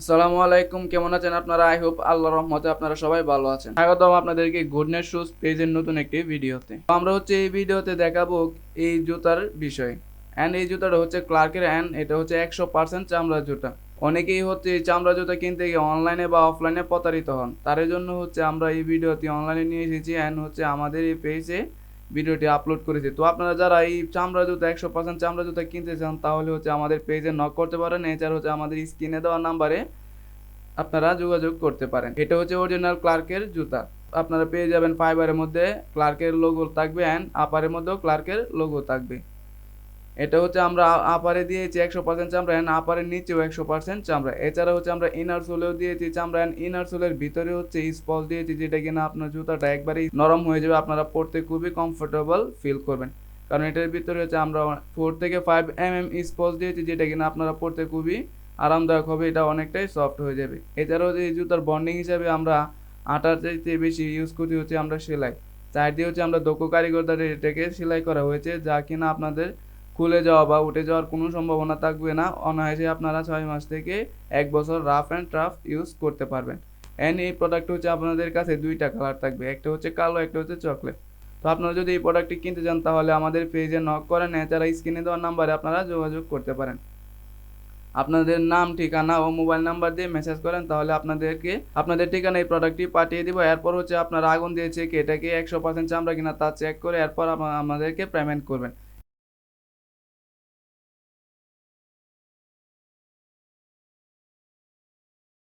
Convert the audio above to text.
আসসালামু আলাইকুম, কেমন আছেন আপনারা? আই হোপ আল্লাহ রহমতে আপনারা সবাই ভালো আছেন। স্বাগতম আপনাদেরকে গুডনেস শুজ পেজের নতুন একটি ভিডিওতে। আমরা হচ্ছে এই ভিডিওতে দেখাবো এই জুতার বিষয়। অ্যান্ড এই জুতাটা হচ্ছে ক্লার্কের অ্যান্ড এটা হচ্ছে একশো পার্সেন্ট চামড়া জুতা। অনেকেই হচ্ছে এই চামড়া জুতা কিনতে গিয়ে অনলাইনে বা অফলাইনে প্রতারিত হন। তার জন্য হচ্ছে আমরা এই ভিডিওটি অনলাইনে নিয়ে এসেছি। অ্যান্ড হচ্ছে আমাদের এই পেজে ভিডিওটি আপলোড করেছি। তো আপনারা যারা এই চামড়া জুতো, একশো পার্সেন্ট চামড়া জুতো কিনতে চান তাহলে হচ্ছে আমাদের পেজে নক করতে পারেন। এছাড়া হচ্ছে আমাদের স্ক্রিনে দেওয়া নাম্বারে আপনারা যোগাযোগ করতে পারেন। এটা হচ্ছে অরিজিনাল ক্লার্কের জুতা। আপনারা পেয়ে যাবেন ফাইবারের মধ্যে ক্লার্কের লোগো থাকবে অ্যান্ড আপারের মধ্যেও ক্লার্কের লোগো থাকবে। এটা হচ্ছে আমরা আপারে দিয়েছি একশো পার্সেন্ট চামড়া অ্যান্ড আপারের নিচেও একশো পার্সেন্ট চামড়া। এছাড়া হচ্ছে আমরা ইনার সোলেও দিয়েছি চামড়া অ্যান্ড ইনার সোলের ভিতরে হচ্ছে স্পল দিয়েছি, যেটা কিনা আপনার জুতাটা একবারেই নরম হয়ে যাবে, আপনারা পরতে খুবই কমফোর্টেবল ফিল করবেন। কারণ এটার ভিতরে হচ্ছে আমরা ফোর থেকে ফাইভ এম এম স্পল দিয়েছি, যেটা কিনা আপনারা পরতে খুবই আরামদায়ক হবে, এটা অনেকটাই সফট হয়ে যাবে। এছাড়াও এই জুতার বন্ডিং হিসাবে আমরা আটার চাইতে বেশি ইউজ করতে হচ্ছে আমরা সেলাই। চার দিয়ে হচ্ছে আমরা দক্ষ কারিগর দ্বারা এটাকে সেলাই করা হয়েছে, যা কিনা আপনাদের খুলে যাওয়া বা উঠে যাওয়ার কোনো সম্ভাবনা থাকবে না। অনায়াসে আপনারা ছয় মাস থেকে এক বছর রাফ অ্যান্ড টাফ ইউজ করতে পারবেন। অ্যান্ড এই প্রোডাক্ট হচ্ছে আপনাদের কাছে দুইটা কালার থাকবে। একটা হচ্ছে কালো, একটা হচ্ছে চকলেট তো আপনারা যদি এই প্রোডাক্টটি কিনতে চান, তাহলে আমাদের পেজে নক করেন এছাড়া স্ক্রিনে দেওয়ার নাম্বারে আপনারা যোগাযোগ করতে পারেন। আপনাদের নাম, ঠিকানা ও মোবাইল নাম্বার দিয়ে মেসেজ করেন, তাহলে আপনাদেরকে, আপনাদের ঠিকানা এই প্রোডাক্টটি পাঠিয়ে দিব। এরপর হচ্ছে আপনারা আগুন দিয়ে চেক এটাকে একশো পার্সেন্ট চামড়া কিনা তা চেক করে এরপর আমাদেরকে পেমেন্ট করবেন।